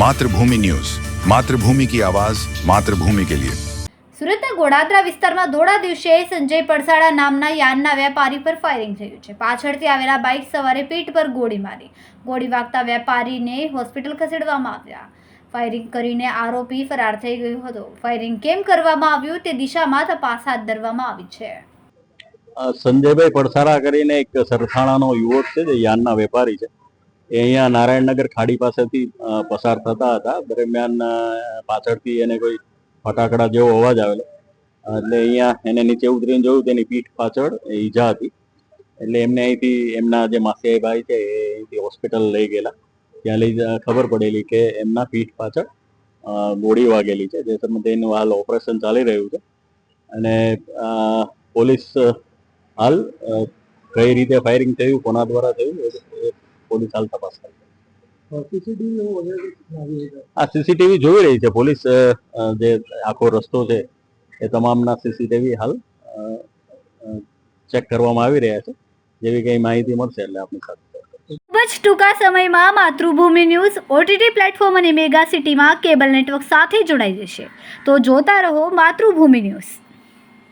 Mathrubhumi news. Mathrubhumi કી આવાજ માતૃભૂમિ કે લિયે. સુરતના ગોડાદરા વિસ્તારમાં ધોળા દિવસે સંજય પડસાડા નામના યાનના વેપારી પર ફાયરિંગ થયું છે. પાછળથી આવેલા બાઇક સવારે પીઠ પર ગોળી મારી. ગોળી વાગતા વેપારીને હોસ્પિટલ ખસેડવામાં આવ્યા. ફાયરિંગ કરીને આરોપી ફરાર થઈ ગયો હતો. ફાયરિંગ કેમ કરવામાં આવ્યું તે દિશામાં તપાસ હાથ ધરવામાં આવી છે. સંજયભાઈ પડસારા કરીને એક સરથાણાનો યુવક છે જે યાનના વેપારી છે. એ અહીંયા નારાયણનગર ખાડી પાસેથી પસાર થતા હતા. દરમિયાન પાછળથી એને કોઈ ફટાકડા જેવો અવાજ આવેલો. એટલે અહીંયા એને નીચે ઉતરીને જોયું, તેની પીઠ પાછળ ઈજા હતી. એટલે એમને અહીંથી, એમના જે માસિયાઈ ભાઈ છે, એ અહીંથી હોસ્પિટલ લઈ ગયેલા. ત્યાં લઈ ખબર પડેલી કે એમના પીઠ પાછળ ગોળી વાગેલી છે, જે તમે તેનું હાલ ઓપરેશન ચાલી રહ્યું છે. અને પોલીસ હાલ કઈ રીતે ફાયરિંગ થયું, કોના દ્વારા થયું પોલીસ હાલ તપાસ આ સીસીટીવી જોઈ રહી છે પોલીસ જે આખો રસ્તો છે એ તમામના સીસીટીવી હાલ ચેક કરવામાં આવી રહ્યા છે. જેવી કઈ માહિતી મળશે એટલે આપની સાથે ખૂબ જ ટૂંકા સમયમાં માતૃભૂમિ ન્યૂઝ ઓટીટી પ્લેટફોર્મ અને મેગા સિટીમાં કેબલ નેટવર્ક સાથે જોડાઈ જશે. તો જોતા રહો માતૃભૂમિ ન્યૂઝ.